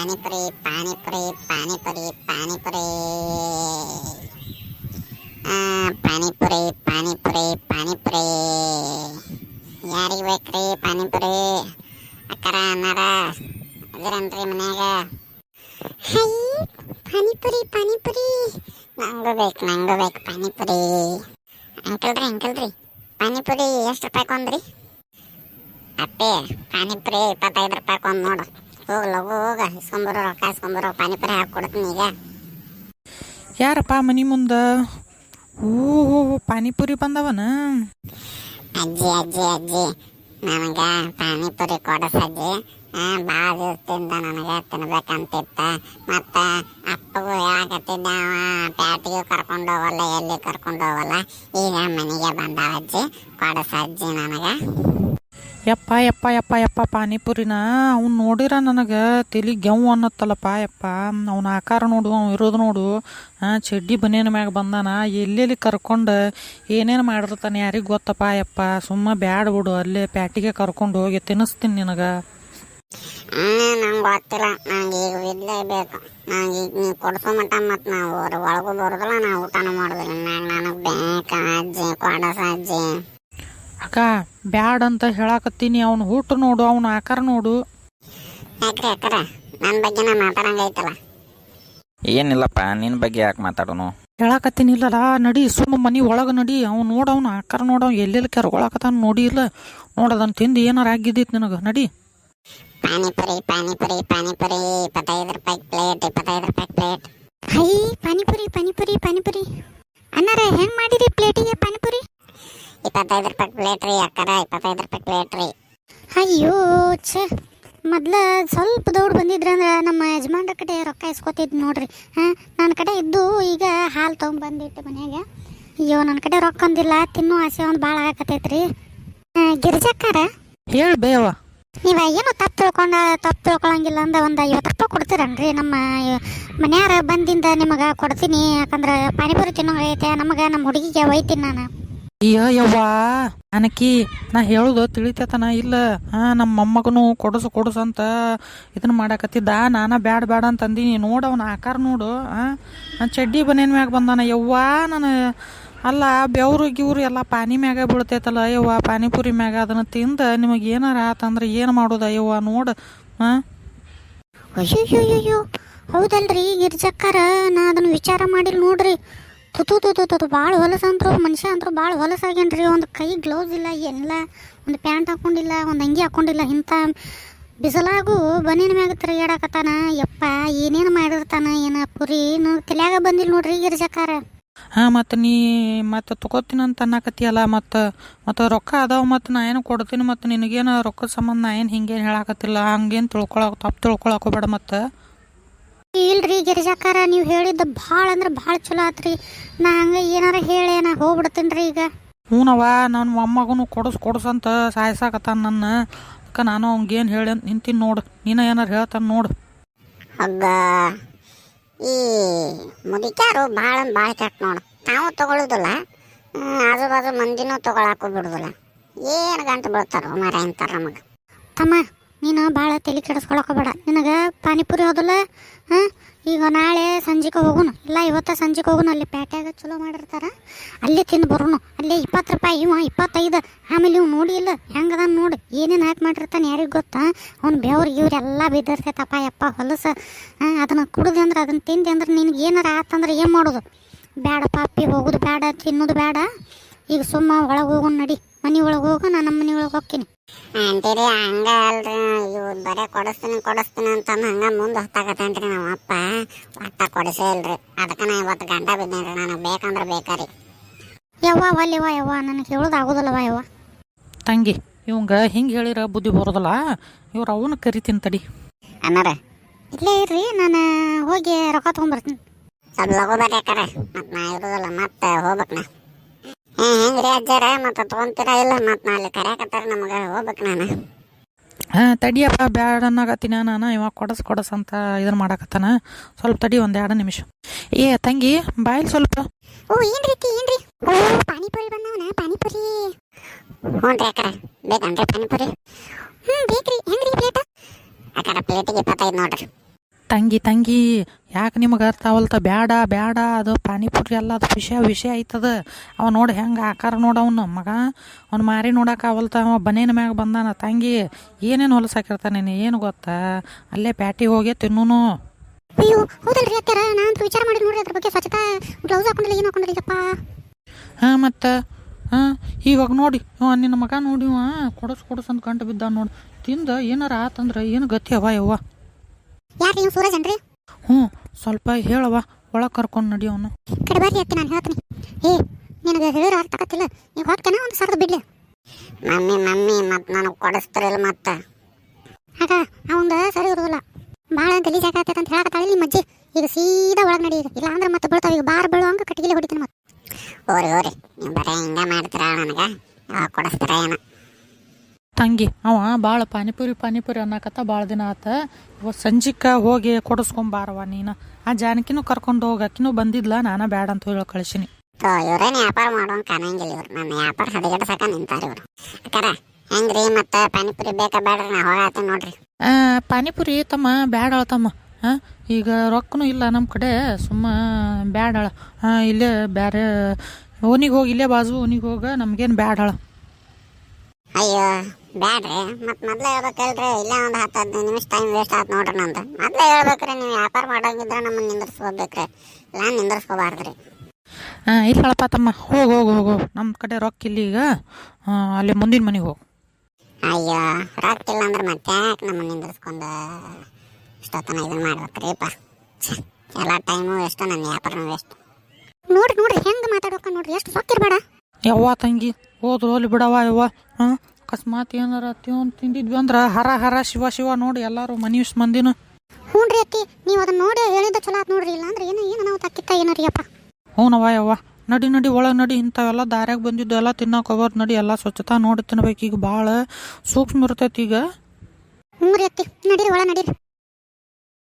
ಪಾನಿಪುರಿ ಪಾನಿಪುರಿ ಪಾನಿಪುರಿ ಪಾನಿಪುರಿ ಆ, ಪಾನಿಪುರಿ ಪಾನಿಪುರಿ ಪಾನಿಪುರಿ ಯಾರಿಗೆ ಬೇಕ್ರಿ ಪಾನಿಪುರಿ ಅಕ್ಕರ ಅನ್ನಾರ ಅದಿರನ್ರಿ ಮನ್ಯಾಗ ಹೈ ಪಾನಿಪುರಿ ಪಾನಿಪುರಿ ನಂಗೂ ಬೇಕು ನಂಗೂ ಬೇಕು ಪಾನಿಪುರಿ ಅಂಕಲ್ರಿ ಅಂಕಲ್ರಿ ಪಾನಿಪುರಿ ಎಷ್ಟು ರೂಪಾಯಿ ಕೊಂದ್ರಿ ಅಪ್ಪೆ ಪಾನಿಪುರಿ ಇಪ್ಪತ್ತೈದು ರೂಪಾಯಿ ಕೊಂದ್ ನೋಡು ಹೋಗ್ ಲಗು ಹೋಗ. ಇಸ್ಕೊಂಬರೋ ರೊಕ್ಕ ಇಸ್ಕೊಂಬರೋ ಪಾನಿಪುರಿ ಹಾಕಿ ಕೊಡ್ತೀನಿ ಈಗ. ಯಾರಪ್ಪ ಮನಿ ಮುಂದ? ಓ ಪಾನಿಪುರಿ ಬಂದವನ? ಅಜ್ಜಿ ಅಜ್ಜಿ ಅಜ್ಜಿ. ನನಗ ಪಾನಿಪುರಿ ಕೊಡಸಜ್ಜಿ ಭಾಳ ದಿವಸದಿಂದ ನನಗೆ ತಿನ್ಬೇಕಂತಿತ್ತ. ಮತ್ತ ಅಪ್ಪಗೂ ಹೇಳಕತ್ತಿದ್ದ ಪ್ಯಾಟಿಗೂ ಕರ್ಕೊಂಡು ಹೋಗಲ್ಲ ಎಲ್ಲಿ ಕರ್ಕೊಂಡು ಹೋಗಲ್ಲ. ಈಗ ಮನೆಗೆ ಬಂದಾವ ಅಜ್ಜಿ. ಕೊಡಸಜ್ಜಿ ನನಗ. ಯಪ್ಪ ಯಪ್ಪ ಯಪ್ಪ ಯಪ್ಪ, ಪಾನಿಪುರಿನ? ಅವ್ನು ನೋಡಿರ ನನಗೆ ತಲಿ ಗೆವ್ ಅನ್ನತ್ತಲ್ಲಪ್ಪ, ಯಪ್ಪ. ಅವನ ಆಕಾರ ನೋಡು, ಅವ್ನು ಇರೋದು ನೋಡು. ಹಾಂ ಚಡ್ಡಿ ಬನೇನ ಮ್ಯಾಗ ಬಂದಾನ. ಎಲ್ಲೆಲ್ಲಿ ಕರ್ಕೊಂಡು ಏನೇನು ಮಾಡಿರ್ತಾನೆ ಯಾರಿಗೆ ಗೊತ್ತಪ್ಪ, ಯಪ್ಪ. ಸುಮ್ಮ ಬ್ಯಾಡ ಬಿಡು, ಅಲ್ಲೇ ಪ್ಯಾಟಿಗೆ ಕರ್ಕೊಂಡು ಹೋಗಿ ತಿನ್ನಿಸ್ತೀನಿ ನಿನಗೆ. ನಂಗೆ ಗೊತ್ತಿಲ್ಲ. ಮಟ್ಟ ಅಜ್ಜಿ, ಕೊಡಸ ಅಜ್ಜಿ? ಅಕ್ಕ ಬ್ಯಾಡ್ ಅಂತ ಹೇಳಾಕತ್ತೀನಿ ಅವ್ನ ಹುಟ್ಟು ನೋಡು ಅವನ ಆಕಾರ ನೋಡು. ಯಾಕ್ರಿ ಅಕ್ಕರ? ನನ್ನ ಮಾತಾಡಂಗೈತಲ್ಲ ಏನಿಲ್ಲಪ್ಪ ನಿನ್ನ ಬಗ್ಗೆ ಯಾಕೆ ಮಾತಾಡೋನು? ಹೇಳಾಕತ್ತೀನಿ ಇಲ್ಲಲ್ಲ ನಡಿ ಸುಮ್ಮ ಮನಿ ಒಳಗೆ ನಡಿ ಅವ್ನು ನೋಡು ಅವ್ನ ಆಕಾರ ನೋಡು ಅವ್ನು ಎಲ್ಲೆಲ್ಲಿ ಕೆರ್ಕೊಳಕತ್ತಾನ ನೋಡಿ ಇಲ್ಲ. ನೋಡದನ್ ತಿಂದು ಏನಾರ ಆಗಿದ್ದಿತ್ತು ನಿನಗೆ ನಡಿ. ಪಾನಿಪುರಿ ಪಾನಿಪುರಿ ಪಾನಿಪುರಿ ಇಪ್ಪತ್ತೈದು ರೂಪಾಯಿ ಪ್ಲೇಟ್ ಇಪ್ಪತ್ತೈದು ರೂಪಾಯಿ ಪ್ಲೇಟ್. ಹೈ ಪಾನಿಪುರಿ ಪಾನಿಪುರಿ ಪಾನಿಪುರಿ. ಅನ್ನಾರ ಹೆಂಗ್ ಮಾಡಿರಿ ಪ್ಲೇಟಿಗೆ ಇಪ್ಪತ್ತೈದು ರೂಪಾಯಿ ಪ್ಲೇಟ್ ರೀ ಅಕ್ಕರ ಇಪ್ಪತ್ತೈದು ರೂಪಾಯಿ ಪ್ಲೇಟ್ ರೀ. ಅಯ್ಯೋ ಛೇ. ಮೊದ್ಲ ಸ್ವಲ್ಪ ದೌಡ್ ಅಂದ್ರೆ ನಮ್ಮ ಯಜಮಾನ್ರ ಕಡೆ ರೊಕ್ಕ ಇಸ್ಕೊತಿದ್ ನೋಡ್ರಿ. ಹಾಂ ನನ್ನ ಕಡೆ ಇದ್ದು ಈಗ ಹಾಲು ತೊಗೊಂಬಂದಿಟ್ಟು ಮನ್ಯಾಗ. ಅಯ್ಯೋ ನನ್ನ ಕಡೆ ರೊಕ್ಕ ಒಂದಿಲ್ಲ ತಿನ್ನೋ ಆಸೆ ಒಂದು ಭಾಳ ರೀ ಗಿರ್ಜಕ್ಕಾರ? ಹೇಳಿ ಬೇವ ನೀವ ಏನು ತಪ್ಪು ತಿಳ್ಕೊಂಡ ತಪ್ಪು ತಿಳ್ಕೊಳಂಗಿಲ್ಲ ಅಂದ ಒಂದು ಐವತ್ತು ರೂಪಾಯಿ ಕೊಡ್ತೀರನ್ರಿ ನಮ್ಮ ಮನ್ಯಾರ ಬಂದಿಂದ ನಿಮಗೆ ಕೊಡ್ತೀನಿ ಯಾಕಂದ್ರೆ ಪಾನಿಪುರಿ ತಿನ್ನೋ ಐತೆ ನಮಗೆ ನಮ್ಮ ಹುಡುಗಿಗೆ ಒಯ್ತೀನಿ ನಾನು. ಅಯ್ಯ ಯವ್ವಾ ಅನಕಿ, ನಾ ಹೇಳುದು ತಿಳಿತತನ ಇಲ್ಲ. ಹಾ ನಮ್ಮ ಮೊಮ್ಮಗನು ಕೊಡಸು ಕೊಡಸು ಅಂತ ಇದನ್ನ ಮಾಡಾಕತ್ತಿದ್ದ. ನಾನ ಬ್ಯಾಡ ಬ್ಯಾಡ ಅಂತ ಅಂದಿನಿ. ನೋಡು ಅವನ ಆಕಾರ ನೋಡು ಹಾ ಚಡ್ಡಿ ಬನೇನ್ ಮ್ಯಾಗ ಬಂದಾನ. ಯವ್ವಾ, ನಾನು ಅಲ್ಲ, ಬೆವರು, ಗಿವ್ರು ಎಲ್ಲ ಪಾನಿ ಮ್ಯಾಗ ಬೀಳ್ತೈತಲ್ಲ ಅಯ್ಯವ್ವ ಪಾನಿಪುರಿ ಮ್ಯಾಗ ಅದನ್ನ ತಿಂದ ನಿಮಗೆ ಏನಾರ ಆತಂದ್ರೆ ಏನು ಮಾಡೋದ ಯವ್ವ, ನೋಡು ಹಾ ಅಯ್ಯೋ ಹೌದಲ್ರಿ, ಗಿರ್ಜಕ್ಕಾರ, ನಾ ಅದನ್ನ ವಿಚಾರ ಮಾಡಿಲ್ಲ ನೋಡ್ರಿ. ತುತು ತುತು ತುತು ಭಾಳ ಹೊಲಸಂತ್ರು ಮನುಷ್ಯ ಅಂತೂ ಭಾಳ ರೀ ಒಂದು ಕೈ ಗ್ಲೌಸ್ ಇಲ್ಲ, ಏನಿಲ್ಲ, ಒಂದು ಪ್ಯಾಂಟ್ ಹಾಕೊಂಡಿಲ್ಲ, ಒಂದು ಅಂಗಿ ಹಾಕೊಂಡಿಲ್ಲ. ಇಂಥ ಬಿಸಿಲಾಗೂ ಬನಿನ ಮ್ಯಾಗ ತಿರುಗಾಡಕತ್ತಾನ ಯಪ್ಪ, ಏನೇನು ಮಾಡಿರ್ತಾನ, ಏನ ಪುರಿ ತಲೆಯಾಗ ಬಂದಿಲ್ಲ ನೋಡ್ರಿ ಗಿರ್ಜಕ್ಕಾರ ಹಾ, ಮತ್ತು ನೀ ಮತ್ತು ತಗೋತೀನಿ ಅಂತ ಅನ್ನಕತ್ತಿಯಲ್ಲ, ಮತ್ತು ಮತ್ತು ರೊಕ್ಕ ಅದಾವ ಮತ್ತು ನಾ ಏನು ಕೊಡ್ತೀನಿ, ಮತ್ತು ನಿನಗೇನು ರೊಕ್ಕದ ಸಂಬಂಧ ನಾ ಏನು ಹಿಂಗೇನು ಹೇಳಾಕತ್ತಿಲ್ಲ, ಹಂಗೇನು ತಿಳ್ಕೊಳಕ್, ತಪ್ಪು ತಿಳ್ಕೊಳಕ್ ಮತ್ತೆ ಮತ್ತು. ಇಲ್ರಿ ಗಿರಿಜಾಕಾರ ನೀವು ಹೇಳಿದ್ದು ಭಾಳ ಅಂದ್ರೆ ಭಾಳ ಚಲೋ ಆತ್ರಿ. ನಾ ಹಂಗೆ ಏನಾರ ಹೇಳಿ ನಾ ಹೋಗ್ಬಿಡ್ತೀನಿ ರೀ ಈಗ. ಹ್ಞೂನವ್ವ ನನ್ನ ಮೊಮ್ಮಗನು ಕೊಡಸ್ ಕೊಡಸಂತ ಸಾಯ್ಸಾಕತ್ತಾನ ನನ್ನ. ಅಕ್ಕ ನಾನು ಅವ್ನಿಗೇನು ಹೇಳಿ ಅಂತ ನಿಂತೀನಿ ನೋಡು. ನೀನು ಏನಾರು ಹೇಳ್ತಾನೆ ನೋಡು. ಹಗ್ಗ ಈ ಮುದಿಕಾರು ಭಾಳ ಭಾಳ ಕೆಟ್ಟ ನೋಡು. ನಾವು ತಗೊಳ್ಳೋದಿಲ್ಲ ಆಜು ಬಾಜು ಮಂದಿನೂ ತಗೊಳಕ್ಕೂ ಬಿಡುದಿಲ್ಲ. ಏನು ಗಂಟು ಬೀಳ್ತಾರೋ ಮರ ಅಂತಾರೆ ನಮಗೆ. ತಮ್ಮ ನೀನು ಭಾಳ ತಲೆ ಕೆಡಿಸ್ಕೊಳಕೋಬೇಡ ನಿನಗೆ ಪಾನಿಪುರಿ ಹೋದಲ್ಲ? ಹಾಂ? ಈಗ ನಾಳೆ ಸಂಜೆಗೆ ಹೋಗುನು. ಇಲ್ಲ, ಇವತ್ತು ಸಂಜೆಗೆ ಹೋಗೋಣ ಅಲ್ಲಿ ಪ್ಯಾಟ್ಯಾಗ ಚಲೋ ಮಾಡಿರ್ತಾರ. ಅಲ್ಲಿ ತಿಂದು ಬರೋಣ ಅಲ್ಲಿ ಇಪ್ಪತ್ತು ರೂಪಾಯಿ, ಇವ ಇಪ್ಪತ್ತೈದು. ಆಮೇಲೆ ಇವ್ ನೋಡಿ ಇಲ್ಲ ಹೆಂಗದ ನೋಡಿ. ಏನೇನು ಹಾಕಿ ಮಾಡಿರ್ತಾನೆ ಯಾರಿಗೆ ಗೊತ್ತಾ? ಅವ್ನು ಬೆವ್ರು ಇವರೆಲ್ಲ ಬಿದ್ದಿರ್ತೈತಪ್ಪ, ಯಪ್ಪ, ಹೊಲಸ. ಅದನ್ನು ಕುಡ್ದು ಅಂದ್ರೆ, ಅದನ್ನು ತಿಂದೆ ಅಂದ್ರೆ ನಿನಗೆ ಏನಾರ ಆತಂದ್ರೆ ಏನು ಮಾಡೋದು? ಬೇಡ ಪಾಪಿ, ಹೋಗೋದು ಬೇಡ ತಿನ್ನೋದು ಬೇಡ ಈಗ ಸುಮ್ಮ ಒಳಗೆ ಹೋಗೋಣ ನಡಿ. ಮನೆ ಒಳಗೆ ಹೋಗು ನಾನು ನಮ್ಮ ಮನೆ ಒಳಗೆ ಹೋಗ್ತೀನಿ. ಅಂತೀರಿ ಹಂಗ ಅಲ್ರಿ. ಇವ್ ಬರೇ ಕೊಡಿಸ್ತೀನಿ ಕೊಡಿಸ್ತೀನಿ ಅಂತಂದು ಹಂಗ ಮುಂದೆ ಹೊತ್ತಾಗತ್ತೇನ್ರಿ ನಮ್ಮ ಅಪ್ಪ. ಒಟ್ಟ ಕೊಡಿಸೇ ಇಲ್ರಿ. ಅದಕ್ಕೆ ನಾ ಇವತ್ತು ಗಂಟ ಬಿದ್ದೇನ್ರಿ. ನಾನು ಬೇಕಂದ್ರೆ ಬೇಕಾರಿ ಯವ್ವ ಒಲ್ಲಿವ ಯವ್ವ ನನಗೆ ಹೇಳೋದು ಆಗೋದಿಲ್ಲವ ಯವ್ವ. ತಂಗಿ ಇವಂಗ ಹಿಂಗೆ ಹೇಳಿರ ಬುದ್ಧಿ ಬರೋದಲ್ಲ? ಇವ್ರು ಅವನು ಕರಿತೀನಿ ತಡಿ. ಅನ್ನಾರ ಇಲ್ಲೇ ಇರ್ರಿ ನಾನು ಹೋಗಿ ರೊಕ್ಕ ತೊಗೊಂಬರ್ತೀನಿ ಸ್ವಲ್ಪ ಲಗು ಬರ್ರಿ ಯಾಕಾರ ಮತ್ತು ನಾ ಇರೋದಲ್ಲ ಮತ್ತೆ ಹೋಗ್ಬೇಕು ನಾ. ಹ್ಞೂ ಹೆಂಗ್ರಿ ಅಜ್ಜಾರ ಮತ್ತೆ ತೊಗೊಂತೀರಾ ಇಲ್ಲ ಮತ್ತೆ ನಾ ಅಲ್ಲಿ ಕರ್ಯಾಕತ್ತಾರ ನಮಗೆ ಹೋಗ್ಬೇಕು ನಾನು. ಹಾಂ ತಡಿಯಪ್ಪ ಬ್ಯಾಡ ಅನ್ನಕತ್ತೀನಿ ನಾನು ಇವಾಗ ಕೊಡಸ್ ಕೊಡಸ್ ಅಂತ ಇದನ್ನ ಮಾಡಾಕತ್ತಾನ. ಸ್ವಲ್ಪ ತಡಿ ಒಂದು ಎರಡು ನಿಮಿಷ. ಏ ತಂಗಿ ಬಾಯಿಲ್ ಸ್ವಲ್ಪ. ಓ ಏನ್ ರೀತಿ ಏನ್ರಿ? ಓ ಪಾನಿಪುರಿ ಬಂದವನ ಪಾನಿಪುರಿ. ಹ್ಞೂ ರೀ ಅಕ್ಕಾರ ಬೇಕನ್ರಿ ಪಾನಿಪುರಿ? ಹ್ಞೂ ಬೇಕ್ರಿ ಹೆಂಗ್ರಿ ಪ್ಲೇಟ್ ಅಕ್ಕಾರ ಪ್ಲೇಟಿಗೆ ಇಪ್ಪತ್ತೈದು ನೋಡ್ರಿ. ತಂಗಿ ತಂಗಿ ಯಾಕೆ ನಿಮಗೆ ಅರ್ಥ ಅವಲ್ತ ಬ್ಯಾಡ ಬ್ಯಾಡ ಅದು ಪಾನಿಪುರಿ ಎಲ್ಲ ಅದು ವಿಷಯ ವಿಷಯ ಐತದ. ಅವ ನೋಡಿ ಹೆಂಗೆ ಆಕಾರ ನೋಡವನು ಮಗ ಅವ್ನು ಮಾರಿ ನೋಡಕ್ಕೆ ಅವಲ್ತ ಅವ ಬನೇನ ಮ್ಯಾಗ ಬಂದಾನ. ತಂಗಿ ಏನೇನು ಹೊಲಸಾಕಿರ್ತಾನೆ ನೀನು? ಏನು ಗೊತ್ತಾ? ಅಲ್ಲೇ ಪ್ಯಾಟಿ ಹೋಗಿ ತಿನ್ನೂನು. ಅಯ್ಯೋ ಹೌದಲ್ರಿ ಅತ್ಯಾರ ನಾನು ವಿಚಾರ ಮಾಡಿ ನೋಡ್ರಿ ಅದ್ರ ಬಗ್ಗೆ ಸ್ವಚ್ಛತಾ. ಗ್ಲೌಸ್ ಹಾಕೊಂಡಿಲ್ಲ ಏನು ಹಾಕೊಂಡಿಲ್ಲಪ್ಪ ಹಾಂ ಮತ್ತೆ? ಹಾಂ ಇವಾಗ ನೋಡಿ. ಇವ ನಿನ್ನ ಮಗ ನೋಡಿ ಇವ. ಕೊಡಸ್ ಕೊಡಸ್ ಅಂತ ಕಂಡು ಬಿದ್ದ ನೋಡಿ. ತಿಂದ ಏನಾರ ಆತಂದ್ರೆ? ಏನು ಗತಿ ಅವ ಯವ್ವ? ಯಾರು ನೀವು ಸೂರಜ್ ಅನ್ರಿ? ಹ್ಞೂ ಸ್ವಲ್ಪ ಹೇಳವ ಒಳಗೆ ಕರ್ಕೊಂಡು ನಡಿ ಅವನು. ಕಡೆ ಬರ್ರಿ ಅತ್ತಿ ನಾನು ಹೇಳ್ತೀನಿ. ಏ ನಿನಗೆ ಹೇಳಿರೋ ಅರ್ಥ ಆಗತ್ತಿಲ್ಲ ನೀವು ಹೋಗ್ತೇನೆ? ಒಂದು ಸರ್ದು ಬಿಡ್ಲಿ. ಮಮ್ಮಿ ಮಮ್ಮಿ ಮತ್ತೆ ನನಗೆ ಕೊಡಿಸ್ತಾರಿಲ್ಲ ಮತ್ತೆ. ಆಗ ಅವಂದ ಸರಿ ಇರೋದಿಲ್ಲ. ಭಾಳ ಗಲೀಜ್ ಆಗತ್ತೈತೆ ಅಂತ ಹೇಳಕತ್ತಾಳೆ ನಿಮ್ಮ ಅಜ್ಜಿ. ಈಗ ಸೀದಾ ಒಳಗೆ ನಡಿ ಇಲ್ಲ ಅಂದ್ರೆ ಮತ್ತೆ ಬೀಳ್ತಾವ. ಈಗ ಬಾರ್ ಬೀಳೋ ಹಂಗೆ ಕಟ್ಟಿಗೆ ಹೊಡಿತೀನಿ ಮತ್ತೆ. ಓರಿ ಓರಿ ನೀವು ಬರೀ ಹಿಂಗೆ ಮಾಡ್ತೀರಾ ನನಗೆ? ಯಾವಾಗ ಕೊಡಿಸ್ತೀರ ಏನೋ. ತಂಗಿ. ಅವ ಭಾಳ ಪಾನಿಪುರಿ ಪಾನಿಪುರಿ ಅನ್ನಕತ್ತ ಭಾಳ ದಿನ ಆತ. ಇವತ್ತು ಸಂಜಿಕ ಹೋಗಿ ಕೊಡಿಸ್ಕೊಂಬಾರವ ನೀನು. ಆ ಜಾನಕಿನೂ ಕರ್ಕೊಂಡು ಹೋಗಕಿನೂ ಬಂದಿದ್ಲ ನಾನ ಬ್ಯಾಡ ಅಂತ ಹೇಳಿ ಕಳಿಸಿನಿ. ಇವರೇನು ವ್ಯಾಪಾರ ಮಾಡೋನ್ ಕಾಣಂಗಿಲ್ಲ ಇವ್ರು. ನನ್ನ ವ್ಯಾಪಾರ ಹದಗೆಡ್ಸಕ ನಿಂತಾರ ಇವ್ರು. ಅಕ್ಕಾರ ಹೆಂಗ್ರಿ ಮತ್ತೆ ಪಾನಿಪುರಿ ಬೇಕಾ ಬೇಡ್ರಿ ನಾ ಹೋಗಾತೀನಿ ನೋಡ್ರಿ. ಆ, ಪಾನಿಪುರಿ ತಮ್ಮ ಬ್ಯಾಡಳ ತಮ್ಮ. ಈಗ ರೊಕ್ಕನೂ ಇಲ್ಲ ನಮ್ಮ ಕಡೆ ಸುಮ್ಮ ಬ್ಯಾಡಳ ಇಲ್ಲ ಇಲ್ಲೇ ಬ್ಯಾರೆ ಓನಿಗೆ ಹೋಗಿ ಇಲ್ಲೇ ಬಾಜು ಓನಿಗೆ ಹೋಗ ನಮಗೇನು ಬ್ಯಾಡಳ ಅಯ್ಯೋ ಬ್ಯಾಡ್ರಿ. ಮತ್ತೆ ಮೊದಲೇ ಹೇಳ್ಬೇಕಲ್ರಿ ಇಲ್ಲ ಒಂದು ಹತ್ತು ಹದಿನೈದು ನಿಮಿಷ ಟೈಮ್ ವೇಸ್ಟ್ ಆಯ್ತು ನೋಡ್ರಿ ನಂದು. ಮೊದಲೇ ಹೇಳ್ಬೇಕ್ರಿ ನೀವು ವ್ಯಾಪಾರ ಮಾಡೋಂಗಿದ್ರೆ ನಮ್ಮನ್ನ ನಿಂದ್ರಿಸ್ಕೋಬೇಕ್ರಿ. ಇಲ್ಲ ನಿಂದ್ರಿಸ್ಕೋಬಾರ್ದ್ರಿ. ಹಾಂ ಇಲ್ಲಪ್ಪ ತಮ್ಮ ಹೋಗು ಹೋಗು ಹೋಗು ನಮ್ಮ ಕಡೆ ರೊಕ್ಕ ಇಲ್ಲ ಈಗ. ಅಲ್ಲಿ ಮುಂದಿನ ಮನೆಗೆ ಹೋಗು. ಅಯ್ಯೋ ರೊಕ್ಕ ಇಲ್ಲ ಅಂದ್ರೆ ಮತ್ತೆ ಯಾಕೆ ನಮ್ಮನ್ನ ನಿಂದ್ರಿಸ್ಕೊಂಡ ಇಷ್ಟೊತ್ತನ ಇದನ್ನ ಮಾಡ್ಬೇಕ್ರಿಪ್ಪ. ಎಲ್ಲ ಟೈಮು ವೇಸ್ಟ್ ನನ್ನ ವ್ಯಾಪಾರನೂ ವೇಸ್ಟ್ ನೋಡ್ರಿ ನೋಡ್ರಿ ಹೆಂಗೆ ಮಾತಾಡೋಕ ನೋಡ್ರಿ ಎಷ್ಟು ರೊಕ್ಕ ಇರಬೇಡ. ಯವ್ವ ತಂಗಿ ಹೋದ್ರು ಅಲ್ಲಿ ಬಿಡವ ಯವ್ವ. ಹಾಂ ಅಕಸ್ಮಾತ್ ಏನಾರ ತಿಂದು ತಿಂದಿದ್ವಿ ಅಂದ್ರೆ ಹರ ಹರ ಶಿವ ಶಿವ ನೋಡಿ ಎಲ್ಲರೂ ಮನಿ ಮಂದಿನ. ಹ್ಞೂ ರೀ ಅತ್ತಿ ನೀವು ಅದನ್ನ ನೋಡಿ ಹೇಳಿದ ಚಲೋ ಆತ್ ನೋಡ್ರಿ ಇಲ್ಲ ಅಂದ್ರೆ ಏನು ಏನು ನಾವು ತಕ್ಕಿತ್ತ ಏನೋ ರೀ ಅಪ್ಪ ಹ್ಞೂನವ ಯವ್ವ ನಡಿ ನಡಿ ಒಳಗೆ ನಡಿ ಇಂಥವೆಲ್ಲ ದಾರ್ಯಾಗ ಬಂದಿದ್ದು ಎಲ್ಲ ತಿನ್ನೋಕೆ ಹೋಗೋದು ನಡಿ ಎಲ್ಲ ಸ್ವಚ್ಛತಾ ನೋಡಿ ತಿನ್ಬೇಕು ಈಗ ಭಾಳ ಸೂಕ್ಷ್ಮ ಇರ್ತೈತಿ ಈಗ. ಹ್ಞೂ ರೀ ಅತ್ತಿ ನಡೀರಿ ಒಳ ನಡೀರಿ.